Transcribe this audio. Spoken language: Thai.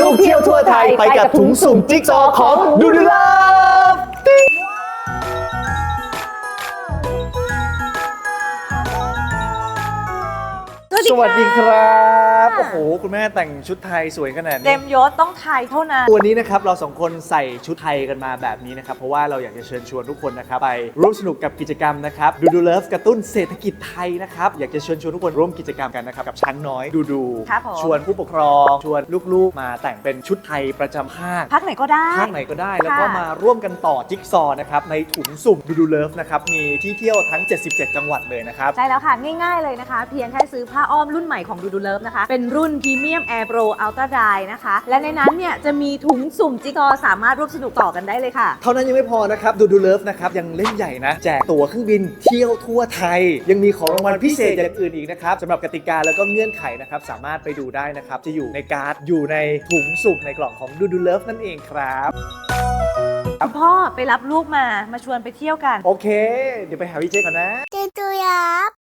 ลูกเที่ยวทั่วไทยไปกับถุงสุ่มจิ๊กซอของดูดูล ฟสวัสดีครับโอ้โหคุณแม่แต่งชุดไทยสวยขนาดเต็นี้มยศต้องไทยเท่านั้นวันนี้นะครับเราสองคนใส่ชุดไทยกันมาแบบนี้นะครับเพราะว่าเราอยากจะเชิญชวนทุกคนนะครับไปร่วมสนุกกับกิจกรรมนะครับดูดูเลิฟกระตุ้นเศรษฐกิจไทยนะครับอยากจะเชิญชวนทุกคนร่วมกิจกรรมกันนะครับกับช้างน้อยดูดูครับผม ชวนผู้ปกครองชวนลูกๆ มาแต่งเป็นชุดไทยประจำภาค พักไหนก็ได้ ภาคไหนก็ได้แล้วก็ค่ะ มาร่วมกันต่อจิ๊กซอว์นะครับในถุงสุ่มดูดูเลิฟนะครับมีที่เที่ยวทั้ง 77 จังหวัดเลยนะครับ ใช่แล้วค่ะง่าย ๆเลยนะคะ เพียงแค่ซื้อผ้าอ้อมรุ่นใหม่ของดูดูเลิฟนะคะ เป็นรุ่นพรีเมียมแอร์โปรอัลตร้าไดนะคะ และในนั้นเนี่ยจะมีถุงสุ่มจิ๊กซอว์สามารถร่วมสนุกต่อกันได้เลยค่ะ เท่านั้นยังไม่พอนะครับดูดูเลิฟนะครับยังเล่นใหญ่นะ แจกตั๋วเครื่องบินเที่ยวทั่วไทย ยังมีของรางวัลพิเศษอย่างอื่นอีกนะครับสำหรับกติกาแล้วก็เงื่อนไขนะครับสามารถไปดูได้นะครับจะอยู่ในการ์ดอยู่ในถุงสุ่มในกล่องของดูดูเลิฟนั่นเองครับคุณพ่อไปรับลูกมามาชวนไปเที่ยวกัน โอเค เดี๋ยวไปหาวิเจก่อนนะ เจตุยับ